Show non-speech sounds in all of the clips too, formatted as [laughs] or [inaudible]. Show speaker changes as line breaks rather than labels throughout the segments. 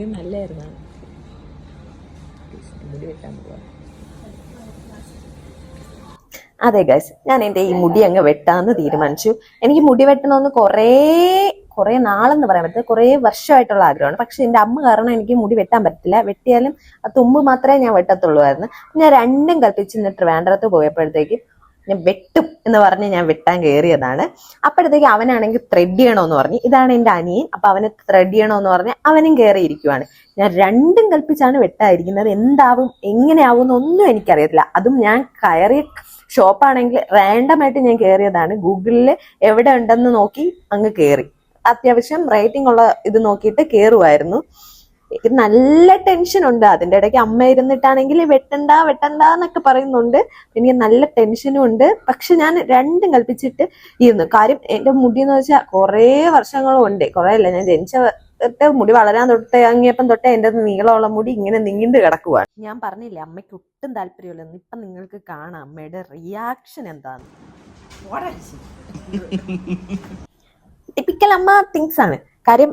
ഇനി നല്ലായിരുന്നു. അതെ ഗൈസ് ഞാൻ എന്റെ ഈ മുടി അങ്ങ് വെട്ടാന്ന് തീരുമാനിച്ചു. എനിക്ക് മുടി വെട്ടണമെന്ന് കുറേ കുറേ നാളെന്ന് പറയാൻ പറ്റില്ല. കുറേ വർഷമായിട്ടുള്ള ആഗ്രഹമാണ്. പക്ഷെ എന്റെ അമ്മ കാരണം എനിക്ക് മുടി വെട്ടാൻ പറ്റില്ല. വെട്ടിയാലും തുമ്പ് മാത്രമേ ഞാൻ വെട്ടത്തുള്ളൂ ആയിരുന്നു. ഞാൻ രണ്ടും കൽപ്പിച്ച് നിന്നിട്ട് വേണ്ടത്ത് പോയപ്പോഴത്തേക്ക് ഞാൻ വെട്ടും എന്ന് പറഞ്ഞ് ഞാൻ വെട്ടാൻ കയറിയതാണ് അപ്പോഴത്തേക്ക് അവനാണെങ്കിൽ ത്രെഡ് ചെയ്യണമെന്ന് പറഞ്ഞ്. ഇതാണ് എന്റെ അനിയൻ. അപ്പൊ അവന് ത്രെഡ് ചെയ്യണമെന്ന് പറഞ്ഞ് അവനും കയറിയിരിക്കുവാണ് ഞാൻ രണ്ടും കൽപ്പിച്ചാണ് വെട്ടായിരിക്കുന്നത് എന്താവും? എങ്ങനെയാവും എന്നൊന്നും എനിക്കറിയത്തില്ല. അതും ഞാൻ കയറിയ ഷോപ്പാണെങ്കിൽ റാൻഡമായിട്ട് ഞാൻ കയറിയതാണ് ഗൂഗിളിൽ എവിടെ ഉണ്ടെന്ന് നോക്കി അങ്ങ് കയറി അത്യാവശ്യം റേറ്റിംഗ് ഉള്ള ഇത് നോക്കിയിട്ട് കയറുമായിരുന്നു എനിക്ക് നല്ല ടെൻഷൻ ഉണ്ട്. അതിന്റെ ഇടയ്ക്ക് അമ്മ ഇരുന്നിട്ടാണെങ്കിൽ വെട്ടണ്ട വെട്ടണ്ട എന്നൊക്കെ പറയുന്നുണ്ട്. എനിക്ക് നല്ല ടെൻഷനും ഉണ്ട്. പക്ഷെ ഞാൻ രണ്ടും കൽപ്പിച്ചിട്ട് ഇരുന്നു. കാര്യം എന്റെ മുടി എന്ന് വെച്ചാൽ കുറേ വർഷങ്ങളും ഉണ്ട്. കുറേ അല്ല ഞാൻ ജനിച്ച തൊട്ട് മുടി വളരാൻ തൊട്ട് ഇറങ്ങിയപ്പം തൊട്ടേ എന്റെ നീളമുള്ള മുടി ഇങ്ങനെ നീണ്ടു കിടക്കുവാണ്. ഞാൻ പറഞ്ഞില്ലേ അമ്മയ്ക്ക് ഒട്ടും താല്പര്യമില്ലെന്ന് ഇപ്പൊ നിങ്ങൾക്ക് കാണാം അമ്മയുടെ റിയാക്ഷൻ എന്താണ് ടിപ്പിക്കൽ അമ്മ തിങ്സ് ആണ്. കാര്യം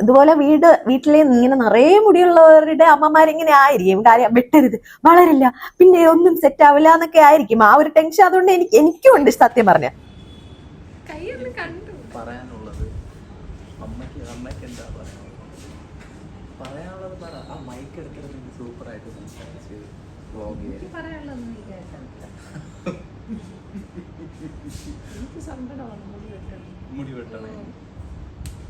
ഇതുപോലെ വീട് വീട്ടിലെ ഇങ്ങനെ നിറയെ മുടിയുള്ളവരുടെ അമ്മമാരിങ്ങനെ ആയിരിക്കും. കാര്യം വെട്ടരുത്. വളരില്ല. പിന്നെ ഒന്നും സെറ്റ് ആവില്ല എന്നൊക്കെ ആയിരിക്കും. ആ ഒരു ടെൻഷൻ അതുകൊണ്ട് എനിക്ക് എനിക്കും ഉണ്ട് സത്യം പറഞ്ഞ.
കണ്ടു
പറയാനുള്ളത് അമ്മയ്ക്ക് അമ്മയ്ക്ക് എന്താ പറയാനുള്ളത് പറയാനുള്ളത് പറ ആ മൈക്ക് എടുത്തിട്ട് സൂപ്പർ ആയിട്ട് സംസാരിച്ച് വ്ളോഗ് ചെയ്യാൻ
പറയാനുള്ളതൊന്നും നീ കേൾക്കണ്ട എനിക്ക് സങ്കടമാണ് മുടി വെട്ടണം
മുടി വെട്ടണേ ത്രെഡ്
നിങ്ങൾ രണ്ട് അടുത്തി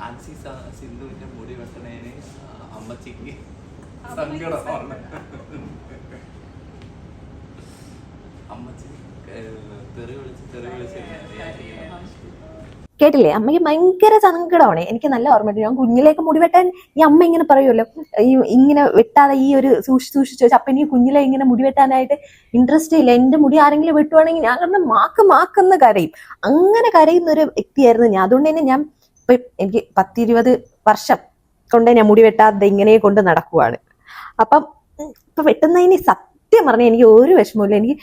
ആൻസി സിന്ധുവിന്റെ മുടി വെട്ടണേന് അമ്മച്ചിക്ക് സങ്കടമാണ് അമ്മച്ചി തെറി വിളിച്ച് തെറി വിളിച്ച്
കേട്ടില്ലേ? അമ്മയ്ക്ക് ഭയങ്കര സങ്കടമാണ്. എനിക്ക് നല്ല ഓർമ്മയുണ്ട്. ഞാൻ കുഞ്ഞിലേക്ക് മുടി വെട്ടാൻ ഈ അമ്മ ഇങ്ങനെ പറയുമല്ലോ. ഈ ഇങ്ങനെ വെട്ടാതെ ഈ ഒരു സൂക്ഷിച്ച് സൂക്ഷിച്ച് വെച്ചാൽ അപ്പം എനിക്ക് കുഞ്ഞിലെ ഇങ്ങനെ മുടി വെട്ടാനായിട്ട് ഇൻട്രസ്റ്റ് ഇല്ല. എന്റെ മുടി ആരെങ്കിലും വെട്ടുവാണെങ്കിൽ ഞാൻ കിടന്ന് മാക്ക് മാക്കെന്ന് കരയും. അങ്ങനെ കരയുന്ന ഒരു വ്യക്തിയായിരുന്നു ഞാൻ. അതുകൊണ്ട് തന്നെ ഞാൻ ഇപ്പൊ എനിക്ക് പത്തിരുപത് വർഷം കൊണ്ട് ഞാൻ മുടി വെട്ടാതെ ഇങ്ങനെ കൊണ്ട് നടക്കുവാണ്. അപ്പം ഇപ്പൊ വെട്ടുന്നതിന് സത്യം പറഞ്ഞാൽ എനിക്ക് ഒരു വിഷമമില്ല എനിക്ക്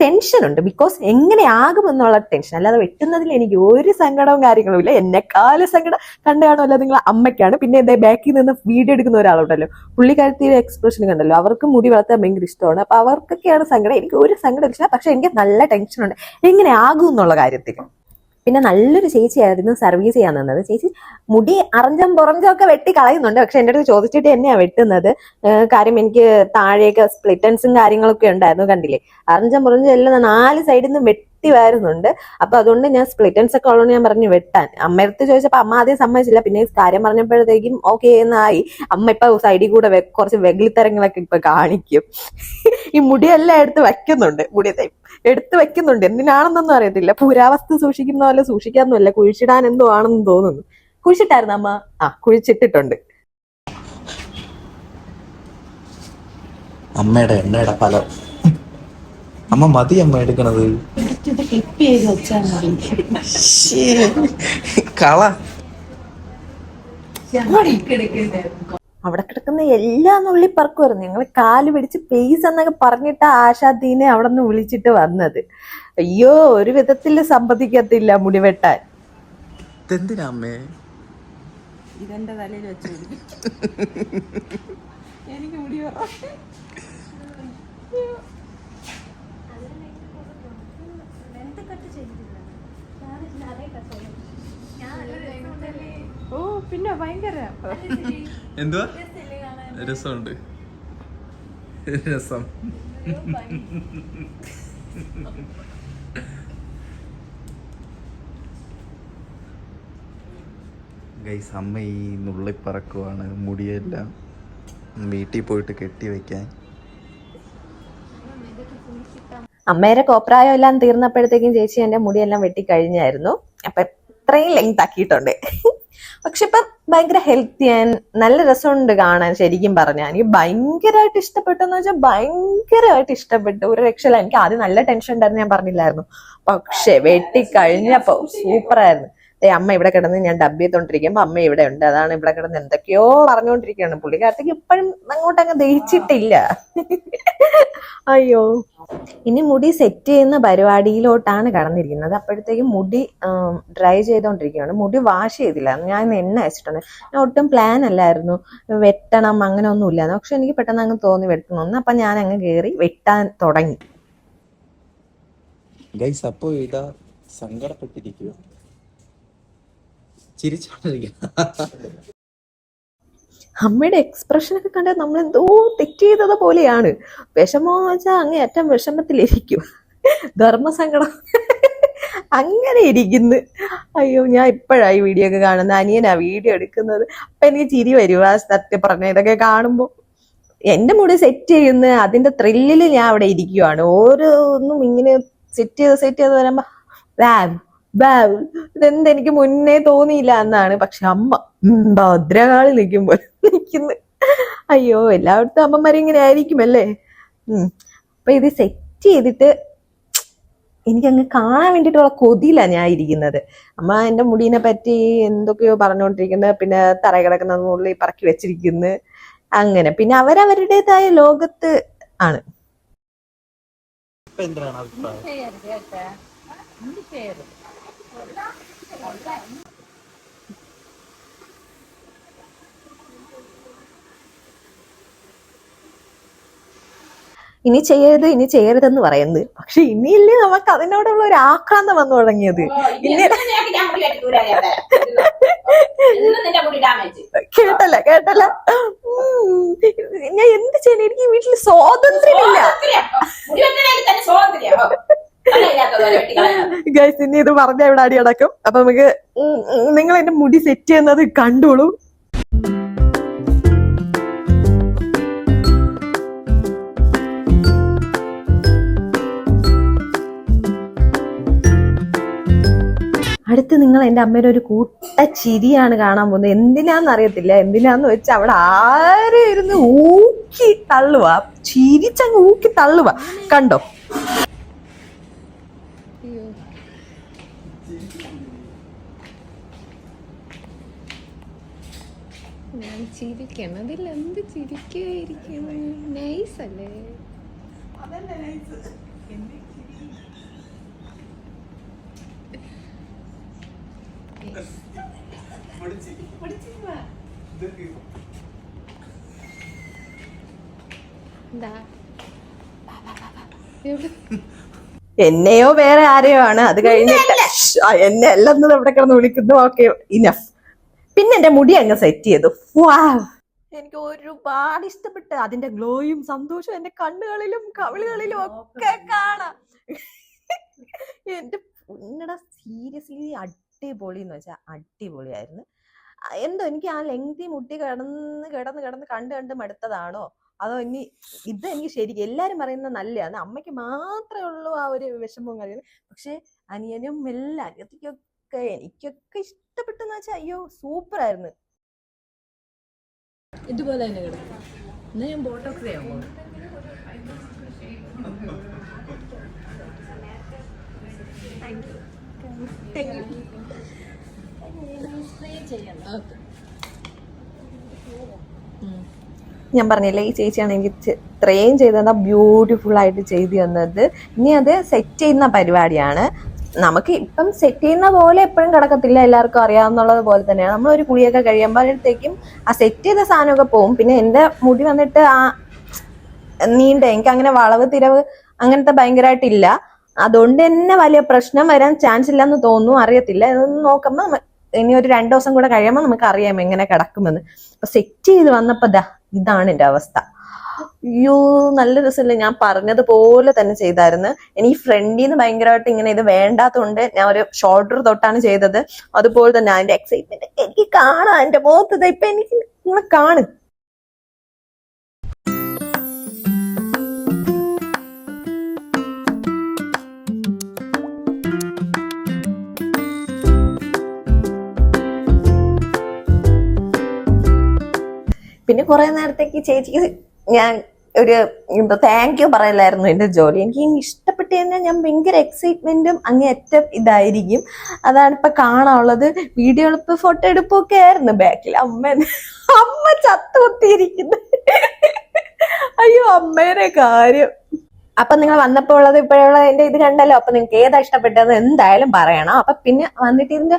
ടെൻഷൻ ഉണ്ട്. ബിക്കോസ് എങ്ങനെയാകുമെന്നുള്ള ടെൻഷൻ അല്ലാതെ വെട്ടുന്നതിൽ എനിക്ക് ഒരു സങ്കടവും കാര്യങ്ങളും ഇല്ല. എന്നെക്കാല സങ്കടം കണ്ടാണോ അല്ല നിങ്ങൾ അമ്മയ്ക്കാണ്. പിന്നെ എന്റെ ബാക്കിൽ നിന്ന് വീഡിയോ എടുക്കുന്ന ഒരാളുണ്ടല്ലോ. പുള്ളിക്കാരത്തിയുടെ എക്സ്പ്രഷൻ കണ്ടല്ലോ. അവർക്ക് മുടി വളർത്താൻ ഭയങ്കര ഇഷ്ടമാണ്. അപ്പൊ അവർക്കൊക്കെയാണ് സങ്കടം. എനിക്ക് ഒരു സങ്കടം ഇല്ല. പക്ഷെ എനിക്ക് നല്ല ടെൻഷൻ ഉണ്ട്. എങ്ങനെ ആകും എന്നുള്ള കാര്യത്തിൽ? പിന്നെ നല്ലൊരു ചേച്ചിയായിരുന്നു സർവീസ് ചെയ്യാൻ നിന്നത്. ചേച്ചി മുടി അറഞ്ചം പുറഞ്ചം ഒക്കെ വെട്ടി കളയുന്നുണ്ട്. പക്ഷെ എന്റെ അടുത്ത് ചോദിച്ചിട്ട് തന്നെയാ വെട്ടുന്നത്. കാര്യം എനിക്ക് താഴെയൊക്കെ സ്പ്ലിറ്റൻസും കാര്യങ്ങളൊക്കെ ഉണ്ടായിരുന്നു കണ്ടില്ലേ? അറഞ്ചം പുറഞ്ചം എല്ലാം നാല് സൈഡിൽ നിന്ന് വെട്ടി വരുന്നുണ്ട്. അപ്പൊ അതുകൊണ്ട് ഞാൻ സ്പ്ലിറ്റൻസ് ഒക്കെ ഉള്ളതുകൊണ്ട് ഞാൻ പറഞ്ഞു വെട്ടാൻ. അമ്മയടുത്ത് ചോദിച്ചപ്പോ അമ്മ ആദ്യം സമ്മതിച്ചില്ല. പിന്നെ കാര്യം പറഞ്ഞപ്പോഴത്തേക്കും ഓക്കെ എന്നായി. അമ്മ ഇപ്പൊ സൈഡിൽ കൂടെ കുറച്ച് വെകിളിത്തരങ്ങളൊക്കെ ഇപ്പൊ കാണിക്കും. ഈ മുടിയെല്ലാം എടുത്ത് വെക്കുന്നുണ്ട് മുടി എടുത്തു എടുത്ത് വെക്കുന്നുണ്ട് എന്തിനാണെന്നൊന്നും അറിയത്തില്ല. പുരാവസ്തു സൂക്ഷിക്കുന്ന പോലെ സൂക്ഷിക്കാന്നല്ല കുഴിച്ചിടാൻ എന്തോ ആണെന്ന് തോന്നുന്നു. കുഴിച്ചിട്ടായിരുന്നു അമ്മ? ആ കുഴിച്ചിട്ടിട്ടുണ്ട്.
അമ്മയുടെ എണ്ണയുടെ ഫലം. അമ്മ മതി അമ്മ എടുക്കണത്.
ക്ലിപ്പ് ചെയ്ത് വെച്ചാൽ മതി.
കള.
അവിടെ കിടക്കുന്ന എല്ലാ നുള്ളി പറക്കുമായിരുന്നു ഞങ്ങൾ കാൽ പിടിച്ച് പേസ് എന്നൊക്കെ പറഞ്ഞിട്ട് ആശാദീനെ അവിടെ നിന്ന് വിളിച്ചിട്ട് വന്നത്. അയ്യോ ഒരു വിധത്തിൽ സമ്മതിക്കത്തില്ല മുടി വെട്ടാൻ.
ഇതെന്തിനാ അമ്മേ?
ഇതെന്റെ തലയിൽ വെച്ചു എനിക്ക് മുടി ഓ പിന്നെ ഭയങ്കര.
എന്തുവാ? രസമുണ്ട്. രസം. ഗൈസ് അമ്മ ഈ നുള്ളിപ്പറക്കുവാണ് മുടിയെല്ലാം വീട്ടിൽ പോയിട്ട് കെട്ടി വെക്കാൻ.
അമ്മേരെ കോപ്രായം എല്ലാം തീർന്നപ്പോഴത്തേക്കും ചേച്ചി എന്റെ മുടിയെല്ലാം വെട്ടിക്കഴിഞ്ഞായിരുന്നു അപ്പൊ ഇത്രയും ലെങ്ത് ആക്കിയിട്ടുണ്ട്. പക്ഷെ ഇപ്പൊ ഭയങ്കര ഹെൽത്തി ആൻഡ് നല്ല രസമുണ്ട് കാണാൻ ശരിക്കും പറഞ്ഞാൽ. എനിക്ക് ഭയങ്കരമായിട്ട് ഇഷ്ടപ്പെട്ടു എന്ന് വെച്ചാൽ ഭയങ്കരമായിട്ട് ഇഷ്ടപ്പെട്ടു. ഒരു രക്ഷയില്ല. എനിക്ക് ആദ്യം നല്ല ടെൻഷൻ ഉണ്ടായിരുന്നു ഞാൻ പറഞ്ഞില്ലായിരുന്നു. പക്ഷെ വെട്ടി കഴിഞ്ഞപ്പോ ദേ അമ്മ ഇവിടെ കിടന്ന് ഞാൻ ഡബ് ചെയ്തോണ്ടിരിക്കുമ്പോ അമ്മ ഇവിടെ ഉണ്ട്. അതാണ് ഇവിടെ കിടന്ന് എന്തൊക്കെയോ പറഞ്ഞുകൊണ്ടിരിക്കുകയാണ് പുള്ളിക്കാരത്തേക്ക് ഇപ്പോഴും അങ്ങോട്ട് അങ്ങ് ദഹിച്ചിട്ടില്ല. അയ്യോ. ഇനി മുടി സെറ്റ് ചെയ്യുന്ന പരിപാടിയിലോട്ടാണ് കടന്നിരിക്കുന്നത്. അപ്പോഴത്തേക്കും മുടി ഡ്രൈ ചെയ്തോണ്ടിരിക്കുകയാണ്. മുടി വാഷ് ചെയ്തില്ല. ഞാൻ ഇന്ന് എണ്ണ അയച്ചിട്ടുണ്ട്. ഞാൻ ഒട്ടും പ്ലാൻ അല്ലായിരുന്നു. വെട്ടണം അങ്ങനെ ഒന്നും ഇല്ലായിരുന്നു. പക്ഷെ എനിക്ക് പെട്ടെന്ന് അങ്ങ് തോന്നി വെട്ടണമെന്ന് അപ്പൊ ഞാൻ അങ്ങ് കയറി വെട്ടാൻ തുടങ്ങി.
ഗൈസ് അപ്പോ ഇതാ സങ്കടപ്പെട്ടിരിക്കുക
അമ്മയുടെ എക്സ്പ്രഷൻ ഒക്കെ കണ്ടാൽ നമ്മൾ എന്തോ തെറ്റ് ചെയ്തത് പോലെയാണ്. വിഷമമെന്ന് വെച്ചാൽ അങ്ങേ അറ്റം വിഷമത്തിലിരിക്കും. ധർമ്മസങ്കടം. അങ്ങനെ ഇരിക്കുന്നു. അയ്യോ ഞാൻ ഇപ്പോഴായി വീഡിയോ ഒക്കെ കാണുന്ന അനിയനാ വീഡിയോ എടുക്കുന്നത്. അപ്പൊ എനിക്ക് ചിരി വരുവാ സത്യം പറഞ്ഞ. ഇതൊക്കെ കാണുമ്പോൾ എന്റെ മുടി സെറ്റ് ചെയ്യുന്ന അതിന്റെ ത്രില്ലിൽ ഞാൻ അവിടെ ഇരിക്കുവാണ്. ഓരോന്നും ഇങ്ങനെ സെറ്റ് ചെയ്ത് സെറ്റ് ചെയ്ത് വരുമ്പോ വാവ് ഇതെന്ത് എനിക്ക് മുന്നേ തോന്നിയില്ല എന്നാണ്. പക്ഷെ അമ്മ ഭദ്രകാളി നിൽക്കുമ്പോൾ നിൽക്കുന്നു. അയ്യോ എല്ലായിടത്തും അമ്മമാരും ഇങ്ങനെ ആയിരിക്കും അല്ലേ അപ്പൊ ഇത് സെറ്റ് ചെയ്തിട്ട് എനിക്കങ്ങ് കാണാൻ വേണ്ടിയിട്ടുള്ള കൊതിയിലാണ് ഞാൻ ഇരിക്കുന്നത്. അമ്മ എന്റെ മുടീനെ പറ്റി എന്തൊക്കെയോ പറഞ്ഞുകൊണ്ടിരിക്കുന്നത് പിന്നെ തറ കിടക്കുന്ന നുള്ളി പറക്കി വെച്ചിരിക്കുന്നു. അങ്ങനെ. പിന്നെ അവരവരുടേതായ ലോകത്ത് ആണ്.
എന്താണ് അഭിപ്രായം?
ഇനി ചെയ്യരുത് ഇനി ചെയ്യരുതെന്ന് പറയുന്നത്. പക്ഷെ ഇനിയില്ലേ നമുക്ക് അതിനോടുള്ള ഒരു ആക്രാന്തം വന്നു തുടങ്ങിയത്. കേട്ടല്ല കേട്ടല്ല. ഞാൻ എന്ത് ചെയ്യണേ? എനിക്ക് വീട്ടിൽ സ്വാതന്ത്ര്യമില്ല. ഗൈസ് [laughs] ഇനി ഇത് പറഞ്ഞ ഇവിടെ അടി അടക്കും. അപ്പൊ നമുക്ക് നിങ്ങൾ എന്റെ മുടി സെറ്റ് ചെയ്യുന്നത് കണ്ടോളൂ. അടുത്ത് നിങ്ങൾ എന്റെ അമ്മയുടെ ഒരു കൂട്ട ചിരിയാണ് കാണാൻ പോകുന്നത്. എന്തിനാന്ന് അറിയത്തില്ല. എന്തിനാന്ന് വെച്ചാൽ അവിടെ ആരും ഇരുന്ന് ഊക്കി തള്ളുക ചിരിച്ചങ്ങ് ഊക്കി തള്ളുക കണ്ടോ
ഞാൻ ചിരിക്കണം അതിൽ എന്ത് ചിരിക്കുകയായിരിക്കണം നൈസ് അല്ലേ? എന്താ
എന്നെയോ വേറെ ആരെയോ ആണ്. അത് കഴിഞ്ഞിട്ട് എന്നെ അല്ലെന്നത് എവിടെ കിടന്ന് വിളിക്കുന്നു. ഓക്കെ ഇനഫ് പിന്നെ എന്റെ മുടി അങ്ങ് സെറ്റ് ചെയ്തു. Wow. എനിക്ക് ഒരുപാട് ഇഷ്ടപ്പെട്ട് അതിന്റെ ഗ്ലോയും സന്തോഷവും എന്റെ കണ്ണുകളിലും കവിളുകളിലും ഒക്കെ കാണാം. എന്റെ പൊന്നടാ സീരിയസ്ലി അടിപൊളി എന്ന് വെച്ചാൽ അടിപൊളിയായിരുന്നു എന്തോ എനിക്ക് ആ ലെങ്തി മുട്ടി കിടന്ന് കിടന്ന് കിടന്ന് കണ്ട് കണ്ട് മടുത്തതാണോ? അതോ ഇനി ഇത് എനിക്ക് ശരിക്കും എല്ലാരും പറയുന്നത് നല്ലതാണ് അമ്മയ്ക്ക് മാത്രമേ ഉള്ളൂ ആ ഒരു വിഷമവും കാര്യങ്ങളും. പക്ഷെ അനിയനും എല്ലാം അനിയത്തിക്കൊക്കെ എനിക്കൊക്കെ ഇഷ്ടപ്പെട്ടെന്ന് വെച്ചാൽ അയ്യോ സൂപ്പർ ആയിരുന്നു
ഇതുപോലെ തന്നെ കിടക്കും. ഞാൻ ബോട്ടോക്സ് ചെയ്യാൻ പോകും
ഞാൻ പറഞ്ഞില്ലേ ഈ ചേച്ചിയാണ് എനിക്ക് ഇത്രയും ഇത്രയും ചെയ്തത് ബ്യൂട്ടിഫുൾ ആയിട്ട് ചെയ്തു തന്നത്. ഇനി അത് സെറ്റ് ചെയ്യുന്ന പരിപാടിയാണ്. നമുക്ക് ഇപ്പം സെറ്റ് ചെയ്യുന്ന പോലെ എപ്പോഴും കിടക്കത്തില്ല എല്ലാവർക്കും അറിയാവുന്നുള്ളത് പോലെ തന്നെയാണ്. നമ്മൾ ഒരു കുളിയൊക്കെ കഴിയുമ്പോഴത്തേക്കും ആ സെറ്റ് ചെയ്ത സാധനമൊക്കെ പോകും പിന്നെ എന്റെ മുടി വന്നിട്ട് ആ നീണ്ട എനിക്ക് അങ്ങനെ വളവ് തിരവ് അങ്ങനത്തെ ഭയങ്കരമായിട്ടില്ല അതുകൊണ്ട് തന്നെ വലിയ പ്രശ്നം വരാൻ ചാൻസ് ഇല്ലെന്ന് തോന്നുന്നു അറിയത്തില്ല. ഇതൊന്ന് നോക്കുമ്പോൾ ഇനി ഒരു രണ്ടു ദിവസം കൂടെ കഴിയുമ്പോൾ നമുക്ക് അറിയാം എങ്ങനെ കിടക്കുമെന്ന്. അപ്പൊ സെറ്റ് ചെയ്ത് വന്നപ്പോ ദാ ഇതാണ് എന്റെ അവസ്ഥ. അയ്യോ നല്ല രസമില്ല ഞാൻ പറഞ്ഞതുപോലെ തന്നെ ചെയ്തായിരുന്നു. എനിക്ക് ഫ്രണ്ടിൽ നിന്ന് ഭയങ്കരമായിട്ട് ഇങ്ങനെ ഇത് വേണ്ടാത്തതുകൊണ്ട് ഞാൻ ഒരു ഷോർട്ടർ തൊട്ടാണ് ചെയ്തത്. അതുപോലെ തന്നെ അതിന്റെ എക്സൈറ്റ്മെന്റ് എനിക്ക് കാണാം. എന്റെ മുഖത്ത് ദാ ഇപ്പൊ എനിക്ക് നിങ്ങളെ കാണും. പിന്നെ കുറെ നേരത്തേക്ക് ചേച്ചിക്ക് ഞാൻ ഒരു എന്താ താങ്ക് യു പറയലായിരുന്നു എന്റെ ജോലി. എനിക്ക് ഇഷ്ടപ്പെട്ട കഴിഞ്ഞാൽ ഞാൻ ഭയങ്കര എക്സൈറ്റ്മെന്റും അങ്ങേയറ്റം ഇതായിരിക്കും. അതാണ് ഇപ്പൊ കാണാനുള്ളത്. വീഡിയോ എടുപ്പ് ഫോട്ടോ എടുപ്പൊക്കെ ആയിരുന്നു. ബാക്കിൽ അമ്മ അമ്മ ചത്തുകുത്തിയിരിക്കുന്നു. അയ്യോ അമ്മേരെ കാര്യം. അപ്പൊ നിങ്ങൾ വന്നപ്പോൾ ഉള്ളത് ഇപ്പോഴുള്ള എന്റെ ഇത് കണ്ടല്ലോ. അപ്പൊ നിങ്ങൾക്ക് ഏതാ ഇഷ്ടപ്പെട്ടത്? എന്തായാലും പറയണം. അപ്പൊ പിന്നെ വന്നിട്ട് ഇതിന്റെ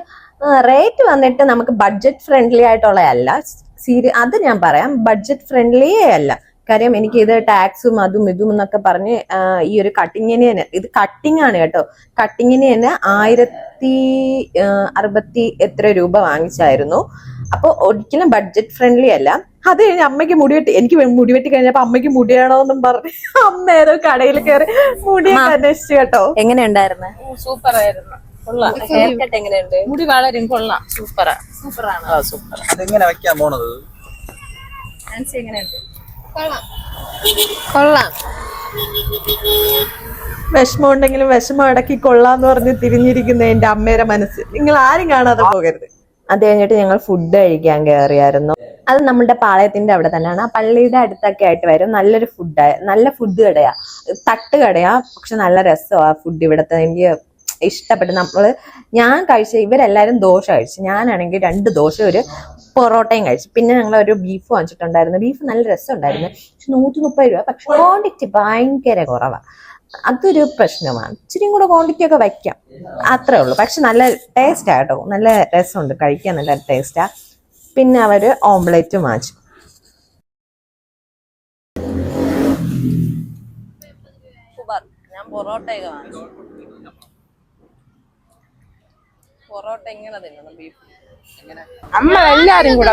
റേറ്റ് വന്നിട്ട് നമുക്ക് ബഡ്ജറ്റ് ഫ്രണ്ട്ലി ആയിട്ടുള്ളതല്ല. സീരി അത് ഞാൻ പറയാം. ബഡ്ജറ്റ് ഫ്രണ്ട്ലിയേ അല്ല. കാര്യം എനിക്ക് ഇത് ടാക്സും അതും ഇതും എന്നൊക്കെ പറഞ്ഞ് ഈ ഒരു കട്ടിങ്ങിന് തന്നെ ഇത് കട്ടിങ് ആണ് കേട്ടോ. കട്ടിങ്ങിന് തന്നെ ആയിരത്തി അറുപത്തി എത്ര രൂപ വാങ്ങിച്ചായിരുന്നു. അപ്പൊ ഒരിക്കലും ബഡ്ജറ്റ് ഫ്രണ്ട്ലി അല്ല. അത് കഴിഞ്ഞ് അമ്മയ്ക്ക് മുടി വെട്ടി എനിക്ക് മുടി വെട്ടി കഴിഞ്ഞപ്പോ അമ്മയ്ക്ക് മുടിയാണോന്നും പറഞ്ഞു പറഞ്ഞ് അമ്മ ഏതോ കടയിൽ കയറി മുടിയൊക്കെ അന്വേഷിച്ചു കേട്ടോ. എങ്ങനെയുണ്ടായിരുന്നു
സൂപ്പർ ആയിരുന്നു.
എങ്ങനെയുണ്ട്?
മുടി വളരും കൊള്ളാം. സൂപ്പറാ
സൂപ്പറാണ്
സൂപ്പർ
അതെങ്ങനെ വെക്കാൻ പോണത്?
എങ്ങനെയുണ്ട്?
കൊള്ളാം.
വിഷമം ഉണ്ടെങ്കിലും വിഷമം അടക്കി കൊള്ളാന്ന് പറഞ്ഞ് തിരിഞ്ഞിരിക്കുന്ന എന്റെ അമ്മയുടെ മനസ്സ്. നിങ്ങൾ ആരും കാണാതെ പോകരുത്. അത് കഴിഞ്ഞിട്ട് ഞങ്ങൾ ഫുഡ് കഴിക്കാൻ കയറിയായിരുന്നു അത് നമ്മുടെ പാളയത്തിന്റെ അവിടെ തന്നെയാണ്. ആ പള്ളിയുടെ അടുത്തൊക്കെ ആയിട്ട് വരും. നല്ലൊരു ഫുഡ് നല്ല ഫുഡ് കടയാ. തട്ട് കടയാ. പക്ഷെ നല്ല രസമാണ് ഫുഡ് ഇവിടുത്തെ. എനിക്ക് ഇഷ്ടപ്പെട്ടു നമ്മൾ ഞാൻ കഴിച്ച ഇവരെല്ലാവരും ദോശ കഴിച്ചു. ഞാനാണെങ്കിൽ രണ്ട് ദോശ ഒരു പൊറോട്ടയും കഴിച്ചു. പിന്നെ ഞങ്ങൾ ഒരു ബീഫ് വാങ്ങിച്ചിട്ടുണ്ടായിരുന്നു. ബീഫ് നല്ല രസമുണ്ടായിരുന്നു. പക്ഷെ നൂറ്റി മുപ്പത് രൂപ. പക്ഷെ ക്വാണ്ടിറ്റി ഭയങ്കര കുറവാണ് അതൊരു പ്രശ്നമാണ്. ഇച്ചിരി കൂടെ ക്വാണ്ടിറ്റി ഒക്കെ വയ്ക്കാം അത്രേ ഉള്ളൂ. പക്ഷെ നല്ല ടേസ്റ്റ് ആട്ടോ നല്ല രസമുണ്ട്. കഴിക്കാൻ നല്ല ടേസ്റ്റാ പിന്നെ അവർ ഓംലെറ്റ് വാങ്ങിച്ചു.
ഞാൻ പൊറോട്ടയൊക്കെ വാങ്ങിച്ചു. പൊറോട്ട എങ്ങനെ തിന്നണം ബീഫ് നമ്മൾ എല്ലാരും കൂടെ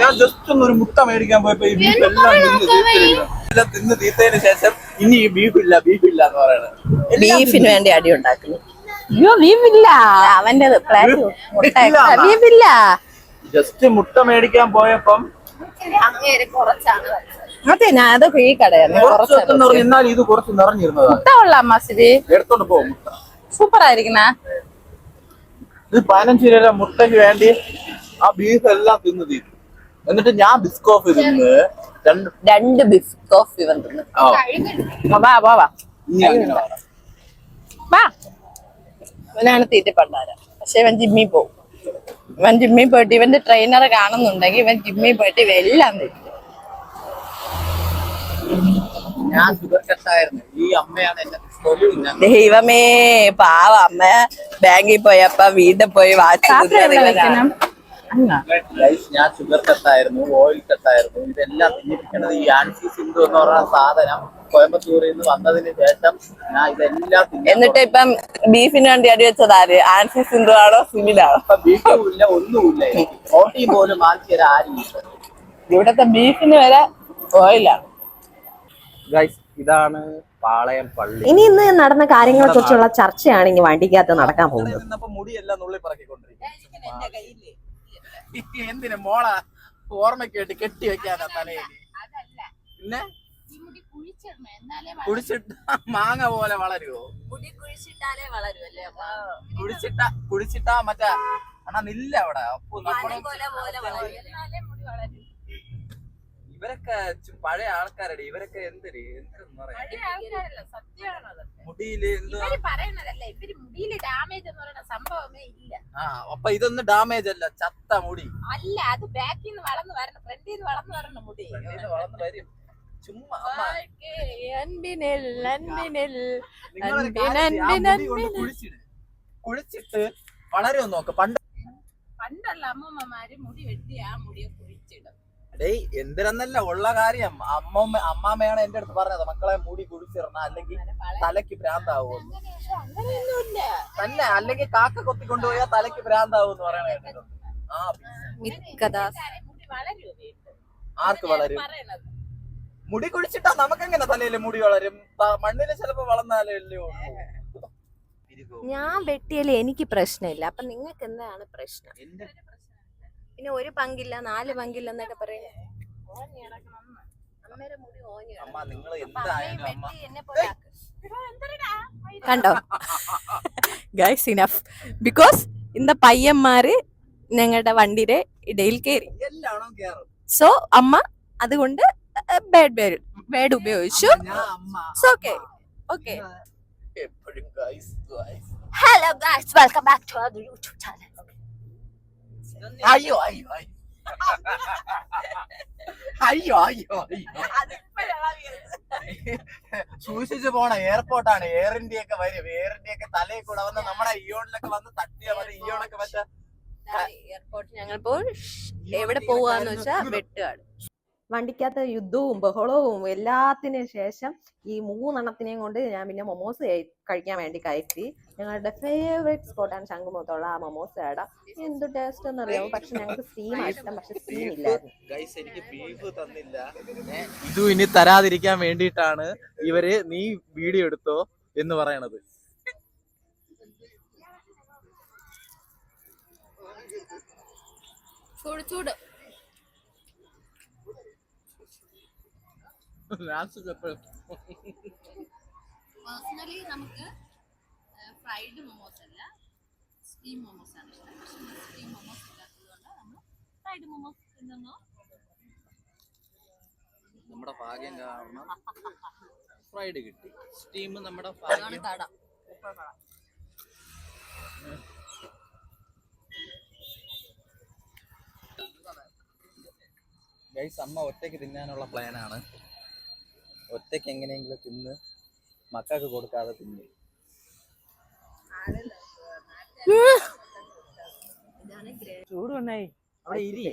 ഞാൻ ജസ്റ്റ് ഒന്ന് ഒരു മുട്ട മേടിക്കാൻ പോയപ്പോ ഈ ബീഫ് എല്ലാം തിന്ന് തീർത്തിരിക്കുന്നു എല്ലാം തിന്ന് തീർത്തതിന് ശേഷം ഇനി ഈ ബീഫ് ഇല്ല ബീഫ് ഇല്ല എന്ന് പറയണത്
ബീഫിന് വേണ്ടി അടി ഉണ്ടാക്കുന്നു. അയ്യോ ബീഫില്ല അവന്റെ
ഇല്ല.
ബീഫില്ല
ജസ്റ്റ് മുട്ട മേടിക്കാൻ പോയപ്പം
അതെ ഞാൻ അതൊക്കെ ഈ കടയാണ്
കുറച്ച് എന്നാൽ ഇത് കുറച്ച് നിറഞ്ഞിരുന്നത്
മുട്ട കൊള്ളാം മസിരി
എടുത്തോണ്ട് പോകും മുട്ട.
സൂപ്പർ ആയിരിക്കണ
ഇത് പതിനഞ്ച് രൂപ മുട്ടയ്ക്ക് വേണ്ടി ആ ബീഫ് എല്ലാം തിന്ന് തീരും. എന്നിട്ട് ഞാൻ ബിസ്കോഫ് തിന്ന് രണ്ട്
രണ്ട് ഇവൻ തിന്നു. വാ വാ വാ വാ. ഇവനാണ് തീറ്റപ്പണ്ടാര പക്ഷെ ഇവൻ ജിമ്മി പോവും. ഇവൻ ജിമ്മി പോയിട്ട് ഇവന്റെ ട്രെയിനർ കാണുന്നുണ്ടെങ്കിൽ ഇവൻ ജിമ്മി പോയിട്ട് ഇവെല്ലാം തിന്നും.
ഞാൻ ഷുഗർ കട്ടായിരുന്നു. ഈ അമ്മയാണ് എന്നെ
ദൈവമേ പാവ അമ്മ. ബാങ്കിൽ അപ്പ വീട്ടിൽ പോയി വാച്ച്
ഞാൻ ഷുഗർ കട്ടായിരുന്നു ഓയിൽ കട്ടായിരുന്നു ഇതെല്ലാം തിന്നിരിക്കുന്നത് ഈ ആൻസി സിന്ധു എന്ന് പറയുന്ന സാധനം കോയമ്പത്തൂരിൽ നിന്ന് വന്നതിന് ശേഷം ഞാൻ ഇതെല്ലാം
എന്നിട്ട് ഇപ്പം ബീഫിന് വേണ്ടി അടി വെച്ചതാര് ആര്? ആൻസി സിന്ധു ആണോ സിമിലാണോ
അപ്പൊ ബീഫും ഇല്ല ഒന്നുമില്ല പ്രോട്ടീൻ പോലും മാറ്റി തരാൻ ആരുമില്ല
ഇവിടത്തെ ബീഫിന് വരെ ഓയിലാണ്
ഇതാണ് പാളയം പള്ളി.
ഇനി ഇന്ന് നടന്ന കാര്യങ്ങളെ കുറിച്ചുള്ള ചർച്ചയാണ് ഇനി വണ്ടിക്കകത്ത് നടക്കാൻ പോകുന്നത്.
നിന്നപ്പോ മുടിയെല്ലാം നുള്ളി പറക്കിക്കൊണ്ടിരിക്കും എന്തിനു മോള ഓർമ്മയ്ക്ക് വേണ്ടി കെട്ടി വെക്കാനാ തലയിൽ? പിന്നെ? കുടിച്ചിട്ട് മാങ്ങ പോലെ വളരുവോ? കുടിച്ചിട്ട കുടിച്ചിട്ടാ മറ്റേ അണ്ണാ നില്ല അവിടെ. അപ്പൊ നമ്മൾ ഇവരൊക്കെ പഴയ ആൾക്കാരടി ഇവരൊക്കെ എന്തിരി? എന്തെന്ന് പറയാ?
മുടിയിൽ
ആ അപ്പൊ ഇതൊന്നും ഡാമേജ് അല്ല ചത്ത മുടി.
അല്ല അത് ബാക്കിൽ നിന്ന് വളർന്നു വരണം ഫ്രണ്ടിൽ നിന്ന് വളർന്നു വരണം മുടി.
വളർന്ന് വരും. ചുമ്മാ
അൻപിനിൽ അൻപിനിൽ.
കുഴിച്ചിട്. കുഴിച്ചിട്ട് വളരുമെന്ന് നോക്ക്. പണ്ട്
പണ്ടുള്ള അമ്മമ്മമാര് മുടി വെട്ടി ആ മുടിയെ
ഡേയ് എന്തിനെന്നല്ല ഉള്ള കാര്യം. അമ്മ അമ്മാമ്മയാണ് എന്റെ അടുത്ത് പറഞ്ഞത്. മക്കളെ മൂടി കുഴിച്ചിടണം അല്ലെങ്കിൽ തലക്ക് ഭ്രാന്താവും. തന്നെ അല്ലെങ്കിൽ കാക്ക കൊത്തി കൊണ്ടുപോയാ തലയ്ക്ക് ഭ്രാന്താവും എന്ന് പറയണ. ആ. ആർക്ക് വളരും? മുടി കുഴിച്ചിട്ടാ നമുക്കെങ്ങനെ തലയിൽ മുടി വളരും? മണ്ണിൽ ചിലപ്പോ വളർന്നാലേ ഉള്ളൂ.
ഞാൻ വെട്ടിയാലേ എനിക്ക് പ്രശ്നമില്ല. അപ്പൊ നിങ്ങൾക്ക് എന്താണ് പ്രശ്നം? പിന്നെ ഒരു പങ്കില്ല നാല് പങ്കില്ല എന്നൊക്കെ പറയുന്നത്. മുടി ഓഞ്ഞു
അമ്മ നിങ്ങൾ എന്തായാലും അമ്മ.
എന്നെ പോലെ.
കണ്ടോ? ഗൈസ് ഇനഫ് ബിക്കോസ് ഇന്ന പയ്യന്മാര് ഞങ്ങളുടെ വണ്ടിയുടെ ഇടയിൽ കയറി സോ അമ്മ അതുകൊണ്ട് ബേഡ് ബേഡ് ബേഡ് ഉപയോഗിച്ചു. So okay.
Okay
hello guys welcome back to our YouTube channel
അയ്യോ അയ്യോ അയ്യോ അയ്യോ അയ്യോ അയ്യോ സൂക്ഷിച്ചു പോണ എയർപോർട്ടാണ് എയർ ഇന്ത്യ ഒക്കെ വരും എയർ ഇന്ത്യ ഒക്കെ തലയിൽ കൂടെ വന്ന് നമ്മുടെ ഇയോണിലൊക്കെ വന്ന് തട്ടിയാ മതി ഇയോണൊക്കെ വെച്ച
എയർപോർട്ട് ഞങ്ങൾ ഇപ്പോൾ എവിടെ പോവാന്ന് വെച്ചാ വെട്ടുകാട്
വണ്ടിക്കകത്ത് യുദ്ധവും ബഹളവും എല്ലാത്തിനും ശേഷം ഈ മൂന്നെണ്ണത്തിനെയും കൊണ്ട് ഞാൻ പിന്നെ മൊമോസ് കഴിക്കാൻ വേണ്ടി കയറ്റി. ഞങ്ങളുടെ ഫേവറേറ്റ് സ്പോട്ടാണ് ശംഖുമുഖത്തുള്ള ആ മൊമോസ് കട എന്ത് ടേസ്റ്റ് എന്ന് അറിയാമോ? പക്ഷെ ഞങ്ങൾക്ക് സ്റ്റീം ഇഷ്ടം. പക്ഷെ സ്റ്റീം ഇല്ലായിരുന്നു.
ഗൈസ് എനിക്ക് ബീഫ് തന്നില്ല. ഇതും ഇനി തരാതിരിക്കാൻ വേണ്ടിയിട്ടാണ് ഇവർ നീ വീഡിയോ എടുത്തോ എന്ന് പറയണത്.
ചൂട് ചൂട്. പേഴ്സണലി നമുക്ക് ഫ്രൈഡ് മോമോസ് അല്ല സ്റ്റീം മോമോസ് ആണ് ഇഷ്ടം. പക്ഷെ സ്റ്റീം മൊമോസ് ഇല്ലാത്തതുകൊണ്ട് നമ്മൾ ഫ്രൈഡ് മോമോസ് തിന്നുന്നു
നമ്മുടെ ഭാഗ്യം കാരണം [laughs] ഫ്രൈഡ് കിട്ടി. സ്റ്റീം നമ്മുടെ ഭാഗ്യം. ഗൈസ് അമ്മ ഒറ്റയ്ക്ക് തിന്നാനുള്ള പ്ലാനാണ് ഒറ്റയ്ക്ക് എങ്ങനെയെങ്കിലും തിന്ന് മക്കൾക്ക് കൊടുക്കാതെ തിന്നു.
ചൂട് കൊണ്ടായി
അവിടെ ഇരി.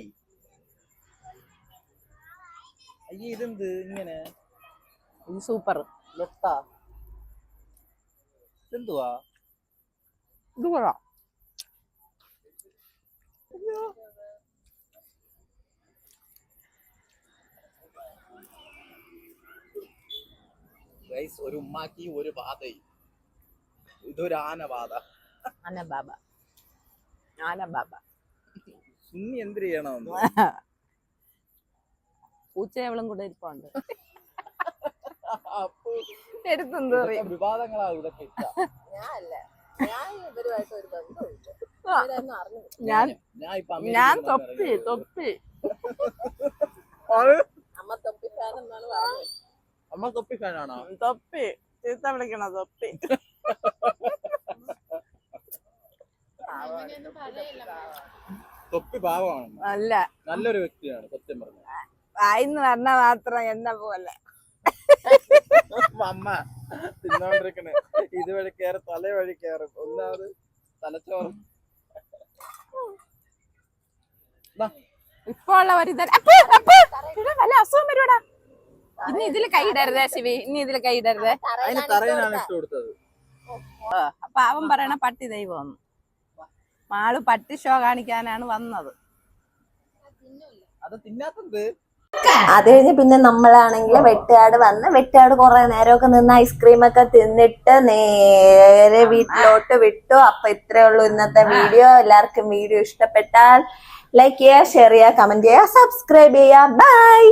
അയ്യ ഇതെന്ത്? ഇങ്ങനെ.
ഇത് സൂപ്പർ.
ലൊട്ട. ഇതെന്തുവാ?
ഇത് കൊള്ളാം.
ഗൈസ് ഒരു ഉമ്മാക്കി ഒരു ബാധയും. ഇതൊരു ആന ആനബാബ
ആന ബാബ ആന ബാബ
ഇനി എന്ത് ചെയ്യണമെന്ന്
പൂച്ചയവളും കൂടെ ഇരിപ്പുണ്ട്.
അപ്പൊ
എടുത്തെന്ത്
ഇതൊക്കെ വിവാദങ്ങളാവും
ഞാൻ
ഞാൻ
ഞാൻ
ഞാൻ
അമേരിക്കയിൽ
തൊപ്പി. തൊപ്പി.
അമ്മ പറഞ്ഞത്.
അമ്മ തൊപ്പി ഫാനാണോ
തൊപ്പി. ചീത്ത വിളിക്കണ തൊപ്പി?
തൊപ്പി പാവമാണ്
അല്ല.
നല്ലൊരു വ്യക്തിയാണ് സത്യം പറഞ്ഞു
ആയിന്ന് പറഞ്ഞ മാത്രം എന്ന പോലെ.
അമ്മ തിന്നോണ്ടിരിക്കണേ. ഇതുവഴി കയറി തല വഴി കയറും ഒന്നാമത് തലച്ചോറ്.
ഇപ്പൊ ഉള്ള ഒരു ഇതല്ല അപ്പ്, അപ്പ്. വല്ല അസുഖം വരുവാടാ. ഇനി ഇതിൽ കൈയിടരുതേ ഇടരുതേ ശിവി. ഇനി ഇതിൽ കൈയിടരുതേ ഇടരുതേ.
അതിന് തറയിലാണ് ഇട്ട് കൊടുത്തത്.
അപ്പൊ അവൻ പറയണ പട്ടി ദൈവം. മാൾ പട്ടി ഷോ കാണിക്കാനാണ് വന്നത്.
അത് തിന്നാത്തത്.
അത് കഴിഞ്ഞ് പിന്നെ നമ്മളാണെങ്കിൽ വെട്ടുകാട് വന്ന് വെട്ടുകാട് കുറെ നേരമൊക്കെ നിന്ന് ഐസ്ക്രീം ഒക്കെ തിന്നിട്ട് നേരെ വീട്ടിലോട്ട് വിട്ടു. അപ്പൊ ഇത്രേ ഉള്ളൂ ഇന്നത്തെ വീഡിയോ. എല്ലാവർക്കും വീഡിയോ ഇഷ്ടപ്പെട്ടാൽ ലൈക്ക് ചെയ്യുക ഷെയർ ചെയ്യുക കമന്റ് ചെയ്യുക സബ്സ്ക്രൈബ് ചെയ്യുക. ബൈ